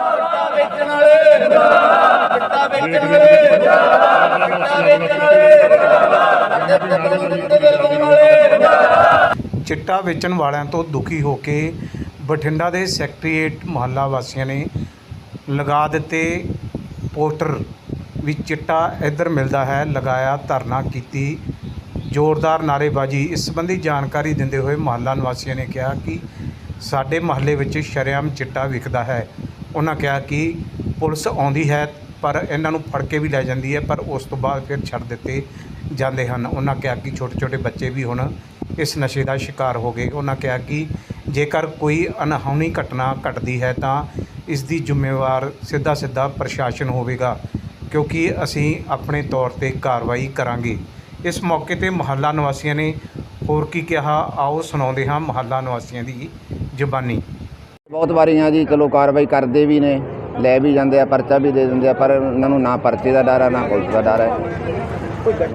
ਚਿੱਟਾ ਵੇਚਣ ਵਾਲੇ ਚਿੱਟਾ ਵੇਚਣ ਵਾਲੇ ਚਿੱਟਾ ਵੇਚਣ ਵਾਲੇ ਚਿੱਟਾ ਵੇਚਣ ਵਾਲਿਆਂ ਤੋਂ ਦੁਖੀ ਹੋ ਕੇ ਬਠਿੰਡਾ ਦੇ ਸੈਕਟਰੀਏਟ ਮੁਹੱਲਾ ਵਾਸੀਆਂ ਨੇ ਲਗਾ ਦਿੱਤੇ ਪੋਸਟਰ ਵੀ ਚਿੱਟਾ ਇੱਧਰ ਮਿਲਦਾ ਹੈ, ਲਗਾਇਆ ਧਰਨਾ ਕੀਤੀ। ਜ਼ੋਰਦਾਰ ਨਾਅਰੇਬਾਜ਼ੀ, ਇਸ ਸੰਬੰਧੀ ਜਾਣਕਾਰੀ ਦਿੰਦੇ ਹੋਏ ਮੁਹੱਲਾ ਨਿਵਾਸੀਆਂ ਨੇ ਕਿਹਾ ਕਿ ਸਾਡੇ ਮੁਹੱਲੇ ਵਿੱਚ ਸ਼ਰੇਆਮ ਚਿੱਟਾ ਵਿਕਦਾ ਹੈ। ਉਹਨਾਂ ਕਿਹਾ ਕਿ ਪੁਲਿਸ ਆਉਂਦੀ ਹੈ, ਪਰ ਇਹਨਾਂ ਨੂੰ ਫੜ ਕੇ ਵੀ ਲੈ ਜਾਂਦੀ ਹੈ, ਪਰ ਉਸ ਤੋਂ ਬਾਅਦ ਫਿਰ ਛੱਡ ਦਿੱਤੇ ਜਾਂਦੇ ਹਨ। ਉਹਨਾਂ ਕਿਹਾ ਕਿ ਛੋਟੇ ਛੋਟੇ ਬੱਚੇ ਵੀ ਹੁਣ ਇਸ ਨਸ਼ੇ ਦਾ ਸ਼ਿਕਾਰ ਹੋ ਗਏ। ਉਹਨਾਂ ਕਿਹਾ ਕਿ ਜੇਕਰ ਕੋਈ ਅਨਹੋਣੀ ਘਟਨਾ ਘਟਦੀ ਹੈ, ਤਾਂ ਇਸ ਦੀ ਜ਼ਿੰਮੇਵਾਰ ਸਿੱਧਾ ਸਿੱਧਾ ਪ੍ਰਸ਼ਾਸਨ ਹੋਵੇਗਾ, ਕਿਉਂਕਿ ਅਸੀਂ ਆਪਣੇ ਤੌਰ ਤੇ ਕਾਰਵਾਈ ਕਰਾਂਗੇ। ਇਸ ਮੌਕੇ ਤੇ ਮੁਹੱਲਾ ਨਿਵਾਸੀਆਂ ਨੇ ਹੋਰ ਕੀ ਕਿਹਾ, ਆਓ ਸੁਣਾਉਂਦੇ ਹਾਂ ਮੁਹੱਲਾ ਨਿਵਾਸੀਆਂ ਦੀ ਜ਼ੁਬਾਨੀ। ਬਹੁਤ ਵਾਰੀਆਂ ਜੀ, ਚਲੋ ਕਾਰਵਾਈ ਕਰਦੇ ਵੀ ਨੇ, ਲੈ ਵੀ ਜਾਂਦੇ ਆ, ਪਰਚਾ ਵੀ ਦੇ ਦਿੰਦੇ ਆ, ਪਰ ਉਹਨਾਂ ਨੂੰ ਨਾ ਪਰਚੇ ਦਾ ਡਰ ਆ, ਨਾ ਪੁਲਿਸ ਦਾ ਡਰ ਹੈ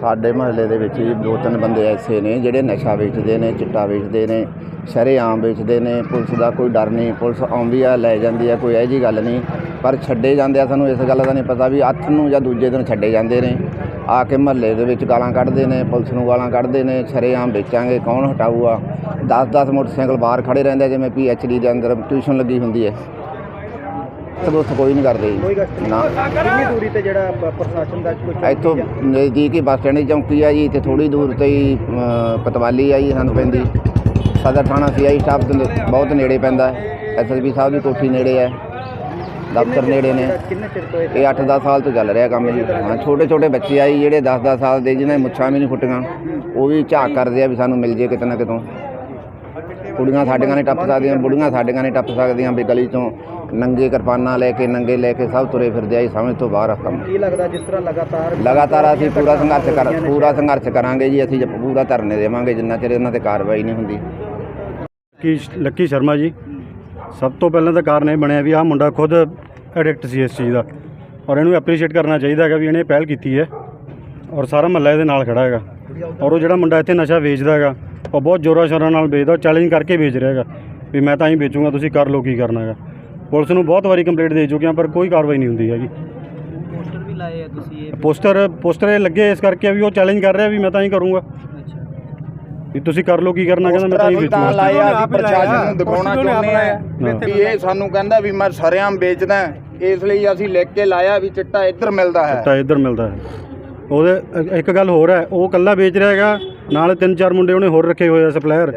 ਸਾਡੇ ਮਹੱਲੇ ਦੇ ਵਿੱਚ ਜੀ ਦੋ ਤਿੰਨ ਬੰਦੇ ਐਸੇ ਨੇ, ਜਿਹੜੇ ਨਸ਼ਾ ਵੇਚਦੇ ਨੇ, ਚਿੱਟਾ ਵੇਚਦੇ ਨੇ, ਸ਼ਰੇਆਮ ਵੇਚਦੇ ਨੇ, ਪੁਲਿਸ ਦਾ ਕੋਈ ਡਰ ਨਹੀਂ, ਪੁਲਿਸ ਆਉਂਦੀ ਆ, ਲੈ ਜਾਂਦੀ ਆ, ਕੋਈ ਇਹੋ ਜਿਹੀ ਗੱਲ ਨਹੀਂ। ਪਰ ਛੱਡੇ ਜਾਂਦੇ ਆ ਸਾਨੂੰ, ਇਸ ਗੱਲ ਦਾ ਨਹੀਂ ਪਤਾ ਵੀ ਅੱਠ ਨੂੰ ਜਾਂ ਦੂਜੇ ਦਿਨ ਛੱਡੇ ਜਾਂਦੇ ਨੇ। ਆ ਕੇ ਮਹੱਲੇ ਦੇ ਵਿੱਚ ਗਾਲਾਂ ਕੱਢਦੇ ਨੇ ਪੁਲਿਸ ਨੂੰ ਗਾਲਾਂ ਕੱਢਦੇ ਨੇ ਸ਼ਰੇਆਮ ਵੇਚਾਂਗੇ ਕੌਣ ਹਟਾਊਗਾ? 10-10 ਮੋਟਰਸਾਈਕਲ ਬਾਹਰ ਖੜੇ ਰਹਿੰਦੇ ਜਿਵੇਂ ਪੀਐਚਡੀ ਦੇ ਅੰਦਰ ਟਿਊਸ਼ਨ ਲੱਗੀ ਹੁੰਦੀ ਹੈ। ਤਦੋਂ ਕੋਈ ਨਹੀਂ ਕਰਦੇ ਜੀ। ਨਾ। ਕਿੰਨੀ ਦੂਰੀ ਤੇ ਜਿਹੜਾ ਪ- ਪ੍ਰਸ਼ਾਸਨ ਦਾ ਕੋਈ ਇੱਥੋਂ? ਨਜ਼ਦੀਕ ਹੀ ਬੱਸ ਸਟੈਂਡ ਦੀ ਚੌਂਕੀ ਆ ਜੀ ਤੇ ਥੋੜੀ ਦੂਰ ਤੇ ਹੀ ਪਤਵਾਲੀ ਆ ਜੀ ਸਾਨੂੰ ਪੈਂਦੀ। ਸਦਰ ਥਾਣਾ ਸੀਆਈ ਸਟਾਫ ਤੋਂ ਬਹੁਤ ਨੇੜੇ ਪੈਂਦਾ। ਐਸਐਸਪੀ ਸਾਹਿਬ ਦੀ ਕੋਠੀ ਨੇੜੇ ਹੈ। ਦਫ਼ਤਰ ਨੇੜੇ ਨੇ। ਕਿੰਨੇ ਚਿਰ ਤੋਂ ਇਹ ਇਹ 8-10 ਸਾਲ ਤੋਂ ਚੱਲ ਰਿਹਾ ਕੰਮ ਜੀ। ਹਾਂ ਛੋਟੇ ਛੋਟੇ ਬੱਚੇ ਆ ਜੀ ਜਿਹੜੇ 10-10 ਸਾਲ ਦੇ ਜਿਨ੍ਹਾਂ ਦੀ ਮੁੱਛਾਂ ਵੀ ਨਹੀਂ ਫੁੱਟੀਆਂ ਉਹ ਵੀ ਝਾਕ ਕਰਦੇ ਆ ਵੀ ਸਾਨੂੰ ਮਿਲ ਜੇ ਕਿਤੇ ਨਾ ਕਿਤੋਂ। ਕੁੜੀਆਂ ਸਾਡੀਆਂ ਨੇ ਟੱਪ ਸਕਦੀਆਂ ਬੁੜੀਆਂ ਸਾਡੀਆਂ ਨੇ ਟੱਪ ਸਕਦੀਆਂ ਵੀ ਗਲੀ ਚੋਂ ਨੰਗੇ ਕਿਰਪਾਨਾਂ ਲੈ ਕੇ ਨੰਗੇ ਲੈ ਕੇ ਸਭ ਤੁਰੇ ਫਿਰਦੇ ਆ ਜੀ ਸਮਝ ਤੋਂ ਬਾਹਰ ਆ ਕੰਮ ਕੀ ਲੱਗਦਾ ਜਿਸ ਤਰ੍ਹਾਂ ਲਗਾਤਾਰ ਲਗਾਤਾਰ ਅਸੀਂ ਪੂਰਾ ਸੰਘਰਸ਼ ਕਰ ਪੂਰਾ ਸੰਘਰਸ਼ ਕਰਾਂਗੇ ਜੀ ਅਸੀਂ ਜੇ ਪੂਰਾ ਧਰਨੇ ਦੇਵਾਂਗੇ ਜਿੰਨਾ ਚਿਰ ਇਹਨਾਂ ਤੇ ਕਾਰਵਾਈ ਨਹੀਂ ਹੁੰਦੀ। ਕੀ ਲੱਕੀ ਸ਼ਰਮਾ ਜੀ। ਸਭ ਤੋਂ ਪਹਿਲਾਂ ਤਾਂ ਕਾਰਨ ਇਹ ਬਣਿਆ ਵੀ ਆਹ ਮੁੰਡਾ ਖੁਦ ਐਡਿਕਟ ਸੀ ਇਸ ਚੀਜ਼ ਦਾ। ਔਰ ਇਹਨੂੰ ਐਪਰੀਸ਼ੀਏਟ ਕਰਨਾ ਚਾਹੀਦਾ ਹੈਗਾ ਵੀ ਇਹਨੇ ਪਹਿਲ ਕੀਤੀ ਹੈ। ਔਰ ਸਾਰਾ ਮਹੱਲਾ ਇਹਦੇ ਨਾਲ ਖੜਾ ਹੈਗਾ। ਔਰ ਉਹ ਜਿਹੜਾ ਮੁੰਡਾ ਇੱਥੇ ਨਸ਼ਾ ਵੇਚਦਾ ਹੈਗਾ ਉਹ ਬਹੁਤ ਜ਼ੋਰਾਂ ਸ਼ੋਰਾਂ ਨਾਲ ਵੇਚਦਾ ਉਹ ਚੈਲੰਜ ਕਰਕੇ ਵੇਚ ਰਿਹਾ ਹੈਗਾ ਵੀ ਮੈਂ ਤਾਂ ਹੀ ਵੇਚੂੰਗਾ ਤੁਸੀਂ ਕਰ ਲਓ ਕੀ ਕਰਨਾ ਹੈਗਾ। ਪੁਲਿਸ ਨੂੰ ਬਹੁਤ ਵਾਰੀ ਕੰਪਲੇਂਟ ਦੇ ਚੁੱਕੇ ਹਾਂ ਪਰ ਕੋਈ ਕਾਰਵਾਈ ਨਹੀਂ ਹੁੰਦੀ ਹੈਗੀ। ਪੋਸਟਰ ਵੀ ਲਾਏ ਆ ਤੁਸੀਂ ਇਹ ਪੋਸਟਰ ਪੋਸਟਰ ਇਹ ਲੱਗੇ ਇਸ ਕਰਕੇ ਵੀ ਉਹ ਚੈਲੰਜ ਕਰ ਰਿਹਾ ਵੀ ਮੈਂ ਤਾਂ ਹੀ ਕਰੂੰਗਾ। ਵੀ ਤੁਸੀਂ ਕਰ ਲਓ ਕੀ ਕਰਨਾ? ਕਹਿੰਦਾ ਮੈਂ ਤਾਂ ਹੀ ਤਾਂ ਵੇਚੂੰਗਾ। ਲਾਇਆ ਅਸੀਂ ਪ੍ਰਸ਼ਾਸਨ ਨੂੰ ਦਿਖਾਉਣਾ ਚਾਹੁੰਦੇ ਆ। ਵੀ ਇਹ ਸਾਨੂੰ ਕਹਿੰਦਾ ਵੀ ਮੈਂ ਸਰਿਆਮ ਵੇਚਦਾ ਇਸ ਲਈ ਅਸੀਂ ਲਿਖ ਕੇ ਲਾਇਆ ਵੀ ਚਿੱਟਾ ਇੱਧਰ ਮਿਲਦਾ ਹੈ। ਤਾਂ ਇੱਧਰ ਮਿਲਦਾ ਹੈ। ਉਹਦੇ ਇੱਕ ਗੱਲ ਹੋਰ ਹੈ ਉਹ ਕੱਲਾ ਵੇਚ ਰਿਹਾ ਹੈਗਾ ਨਾਲ ਤਿੰਨ ਚਾਰ ਮੁੰਡੇ ਉਹਨੇ ਹੋਰ ਰੱਖੇ ਹੋਏ ਆ ਸਪਲਾਇਰ।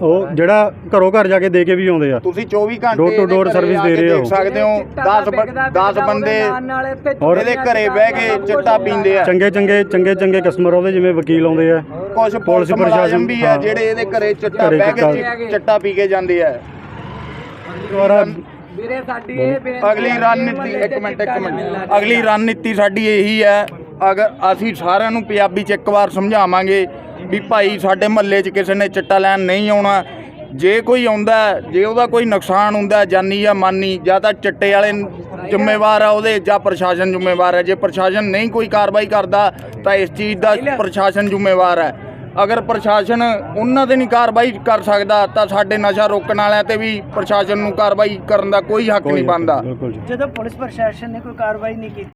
ਉਹ ਜਿਹੜਾ ਘਰੋਂ ਘਰ ਜਾ ਕੇ ਦੇ ਕੇ ਵੀ ਆਉਂਦੇ ਆ। ਤੁਸੀਂ 24 ਘੰਟੇ door ਘਰੇ service ਆ ਦੇ ਰਹੇ ਹੋ। ਦੇਖ ਸਕਦੇ ਹੋ। 10 10 ਬੰਦੇ ਔਰ ਇਹਦੇ ਘਰੇ ਬਹਿ ਕੇ ਚਿੱਟਾ ਪੀਂਦੇ ਆ। ਚੰਗੇ ਚੰਗੇ ਚੰਗੇ ਚੰਗੇ ਕਸਟਮਰ ਉਹਦੇ ਜਿਵੇਂ ਵਕੀਲ ਆਉਂਦੇ ਆ। ਕੁਝ ਪੁਲਿਸ ਪ੍ਰਸ਼ਾਸਨ ਵੀ ਆ। ਜਿਹੜੇ ਇਹਦੇ ਘਰੇ ਚਿੱਟਾ ਬਹਿ ਕੇ ਚਿੱਟਾ- ਪੀ ਕੇ ਜਾਂਦੇ ਆ। ਔਰ ਵੀਰੇ ਸਾਡੀ ਇਹ ਬੇਨਤੀ ਅਗਲੀ ਰਣਨੀਤੀ ਇੱਕ ਮਿੰਟ ਇੱਕ ਮਿੰਟ। ਅਗਲੀ ਰਣਨੀਤੀ ਸਾਡੀ ਇਹੀ ਹੈ। ਅਗਰ ਅਸੀਂ ਸਾਰਿਆਂ ਨੂੰ ਪੰਜਾਬੀ ਚ ਇੱਕ ਵਾਰ ਸਮਝਾਵਾਂਗੇ ਵੀ ਭਾਈ ਸਾਡੇ ਮਹੱਲੇ 'ਚ ਕਿਸੇ ਨੇ ਚਿੱਟਾ ਲੈਣ ਨਹੀਂ ਆਉਣਾ। ਜੇ ਕੋਈ ਆਉਂਦਾ ਜੇ ਉਹਦਾ ਕੋਈ ਨੁਕਸਾਨ ਹੁੰਦਾ ਜਾਨੀ ਜਾਂ ਮਾਨੀ ਜਾਂ ਤਾਂ ਚਿੱਟੇ ਵਾਲੇ ਜ਼ਿੰਮੇਵਾਰ ਆ ਉਹਦੇ ਜਾਂ ਪ੍ਰਸ਼ਾਸਨ ਜ਼ਿੰਮੇਵਾਰ ਹੈ ਜੇ ਪ੍ਰਸ਼ਾਸਨ ਨਹੀਂ ਕੋਈ ਕਾਰਵਾਈ ਕਰਦਾ ਤਾਂ ਇਸ ਚੀਜ਼ ਦਾ ਪ੍ਰਸ਼ਾਸਨ ਜ਼ਿੰਮੇਵਾਰ ਹੈ ਅਗਰ ਪ੍ਰਸ਼ਾਸਨ ਉਹਨਾਂ ਤੇ ਨਹੀਂ ਕਾਰਵਾਈ ਕਰ ਸਕਦਾ ਤਾਂ ਸਾਡੇ ਨਸ਼ਾ ਰੋਕਣ ਵਾਲਿਆਂ ਤੇ ਵੀ ਪ੍ਰਸ਼ਾਸਨ ਨੂੰ ਕਾਰਵਾਈ ਕਰਨ ਦਾ ਕੋਈ ਹੱਕ ਨਹੀਂ ਬਣਦਾ। ਜਦੋਂ ਪੁਲਿਸ ਪ੍ਰਸ਼ਾਸਨ ਨੇ ਕੋਈ ਕਾਰਵਾਈ ਨਹੀਂ ਕੀਤੀ